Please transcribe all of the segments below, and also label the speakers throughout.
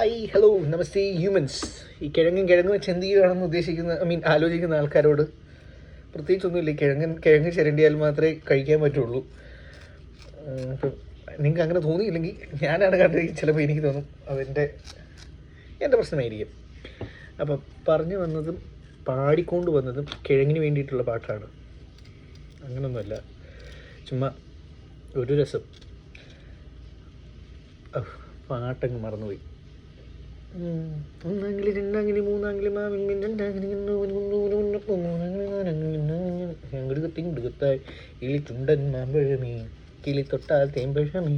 Speaker 1: Hi hello നമസ്തേ humans ഈ കിഴങ്ങൻ കിഴങ്ങ് വെച്ച് എന്ത് ചെയ്യുകയാണെന്ന് ഉദ്ദേശിക്കുന്ന ഐ മീൻ ആലോചിക്കുന്ന ആൾക്കാരോട് പ്രത്യേകിച്ചൊന്നുമില്ല. കിഴങ്ങൻ കിഴങ്ങ് ചിരണ്ടിയാൽ മാത്രമേ കഴിക്കാൻ പറ്റുള്ളൂ. അപ്പം നിങ്ങൾക്ക് അങ്ങനെ തോന്നിയില്ലെങ്കിൽ ഞാനാണ് കണ്ടത്. ചിലപ്പോൾ എനിക്ക് തോന്നും അതിന്റെ എന്റെ പ്രശ്നമായിരിക്കും. അപ്പം പറഞ്ഞു വന്നതും പാടിക്കൊണ്ട് വന്നതും കിഴങ്ങിന് വേണ്ടിയിട്ടുള്ള പാട്ടാണ്. അങ്ങനൊന്നുമല്ല. ചുമ്മാ ഒരു രസം. പാട്ടങ്ങ് മറന്നുപോയി. ഒന്നാങ്കിലി രണ്ടാങ്കിലി മൂന്നാങ്കിലി മാവിൻ രണ്ടാങ്കിലി മൂന്നാങ്കിലി ഇളി ചുണ്ടൻ മാമ്പഴമേ കിളി തൊട്ടാൽ തേമ്പഴമേ.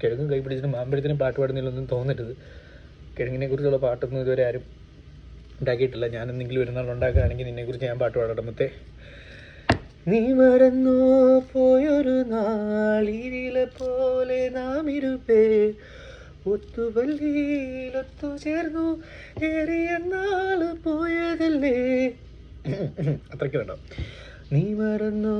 Speaker 1: കിഴങ്ങ് കൈപിടിച്ചിട്ട് മാമ്പഴത്തിന് പാട്ട് പാടുന്നില്ലൊന്നും തോന്നരുത്. കിഴങ്ങിനെ കുറിച്ചുള്ള പാട്ടൊന്നും ഇതുവരെ ആരും ഉണ്ടാക്കിയിട്ടില്ല. ഞാൻ എന്തെങ്കിലും ഒരു നാൾ ഉണ്ടാക്കുകയാണെങ്കിൽ നിന്നെക്കുറിച്ച് ഞാൻ പാട്ട് പാടമത്തെ നീ മറന്നോ പോയൊരു നാളിരിലെ പോലെ നാം ഇരുപേ ഒത്തുപള്ളിയിലൊത്തു ചേർന്നു. ഏറിയ നാൾ പോയതല്ലേ? അത്രയ്ക്ക് വേണ്ട? നീ മറന്നു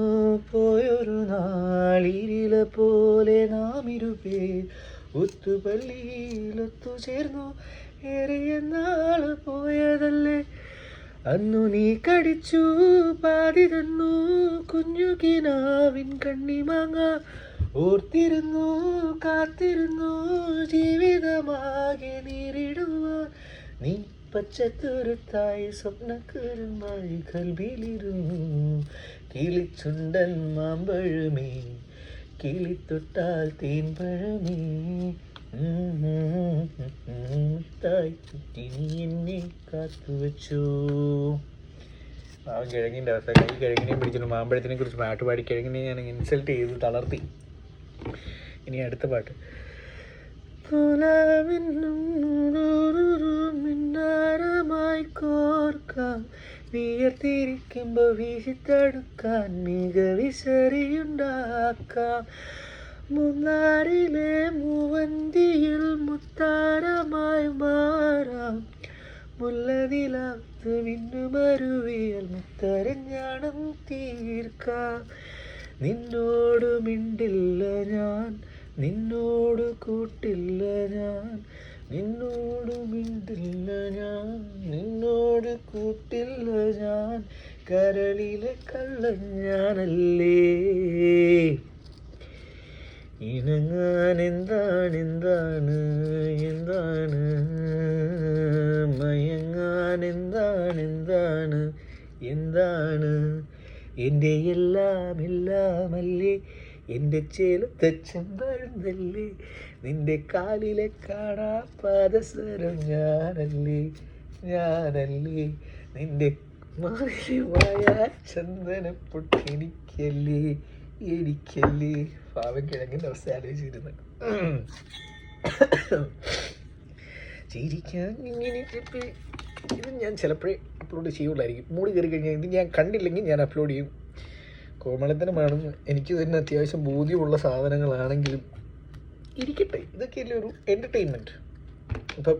Speaker 1: പോയൊരു നാളിരില പോലെ നാം ഇരുപേ ഒത്തുപള്ളിയിലൊത്തു ചേർന്നു. ഏറിയ നാൾ പോയതല്ലേ? അന്നു നീ കടിച്ചു പാതി തന്നു. കുഞ്ഞു കിനാവിൻ ഓർത്തിരുന്നു കാത്തിരുന്നു ജീവിതമാകെ നേരിടുവാൻ നീ പച്ചത്തുരുത്തായി സ്വപ്നക്കുരുമായി കൽവിയിലിരുന്നു കിളിച്ചുണ്ടൻ മാമ്പഴമേ കിളിത്തൊട്ടാൽ തേൻപഴമേ എന്നെ കാത്തുവച്ചു ആ കിഴങ്ങിന്റെ അവസ്ഥ കൈ കിഴങ്ങിനെയും പിടിച്ചിട്ട് മാമ്പഴത്തിനെ കുറിച്ച് പാട്ട് പാടി കിഴങ്ങിനെ ഞാൻ ഇൻസൾട്ട് ചെയ്ത് തളർത്തി ഇനി അടുത്ത പാട്ട്. മിന്നാരമായി കോർക്കാം. വിയർത്തിരിക്കുമ്പോൾ വീശിത്തടുക്കാൻ മൂന്നാറിലെ മൂവന്തിയിൽ മുത്താരമായി മാറാം. മുല്ലതിലാത്ത് മിന്നുമരുവിയൽ മുത്തരഞ്ഞാണം തീർക്കാം. നിന്നോട് മിണ്ടില്ല ഞാൻ. നിന്നോട് കൂട്ടില്ല ഞാൻ നിന്നോട് മിണ്ടില്ല ഞാൻ നിന്നോട് കൂട്ടില്ല ഞാൻ കരളിലെ കള്ളൻ ഞാനല്ലേ. ഇണങ്ങാൻ എന്താണ് എന്താണ് എന്താണ്? മയങ്ങാൻ എന്താണ് എന്താണ് എന്താണ്? എന്റെ എല്ലാം എല്ലാമല്ലേ എന്റെ ചേലത്തെ ചെമ്പഴന്തല്ലേ നിന്റെ കാലിലെ കാണാ പാദസരം ഞാനല്ലേ? ഞാനല്ലേ? നിന്റെ മാലിമായ ചന്ദനപ്പൊട്ട് എനിക്കല്ലേ? എനിക്കല്ലേ? പാവം കിഴങ്ങിന്റെ അവസ്ഥ ആലോചിച്ചിരുന്നു. ചിരിക്കാൻ ഇങ്ങനെ ഇത് ഞാൻ ചിലപ്പോഴേ അപ്ലോഡ് ചെയ്യുള്ളായിരിക്കും മൂടി കയറി കഴിഞ്ഞാൽ ഇത് ഞാൻ കണ്ടില്ലെങ്കിൽ ഞാൻ അപ്ലോഡ് ചെയ്യും. കോമളത്തനമാണെന്ന് എനിക്ക് തന്നെ അത്യാവശ്യം ബോധ്യമുള്ള സാധനങ്ങളാണെങ്കിലും ഇരിക്കട്ടെ. ഇതൊക്കെ അല്ലേ ഒരു എന്റർടൈൻമെന്റ് അപ്പം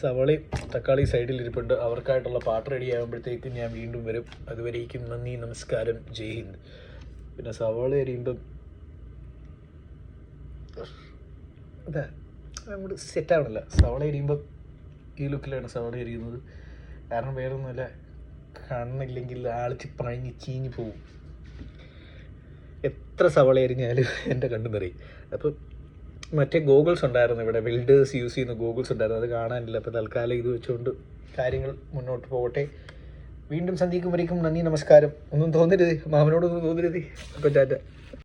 Speaker 1: സവളി തക്കാളി സൈഡിൽ ഇരിപ്പുണ്ട്. അവർക്കായിട്ടുള്ള പാട്ട് റെഡി ആകുമ്പോഴത്തേക്കും ഞാൻ വീണ്ടും വരും. അതുവരേക്കും നന്ദി നമസ്കാരം. ജയ് ഹിന്ദ്. പിന്നെ സവാള അരിയുമ്പം അതാ അങ്ങോട്ട് സെറ്റാവണല്ല സവാള അരിയുമ്പം ഈ ലുക്കിലാണ് സവാള അരിയുന്നത്. കാരണം വേറെ കണ്ണില്ലെങ്കിൽ ആളിച്ച് പഴങ്ങി ചീഞ്ഞു പോവും. എത്ര സവള എരിഞ്ഞാലും എന്റെ കണ്ണു നിറയും. അപ്പം മറ്റേ ഗോഗിൾസ് ഉണ്ടായിരുന്നു ഇവിടെ ബിൽഡേഴ്സ് യൂസ് ചെയ്യുന്ന ഗോഗിൾസ് ഉണ്ടായിരുന്നു. അത് കാണാനില്ല. അപ്പോൾ തൽക്കാലം ഇത് വെച്ചുകൊണ്ട് കാര്യങ്ങൾ മുന്നോട്ട് പോകട്ടെ. വീണ്ടും സന്ധിക്കുമ്പോഴേക്കും നന്ദി നമസ്കാരം. ഒന്നും തോന്നരുത്. മാമനോടൊന്നും തോന്നരുത്. അപ്പോൾ ടാറ്റ.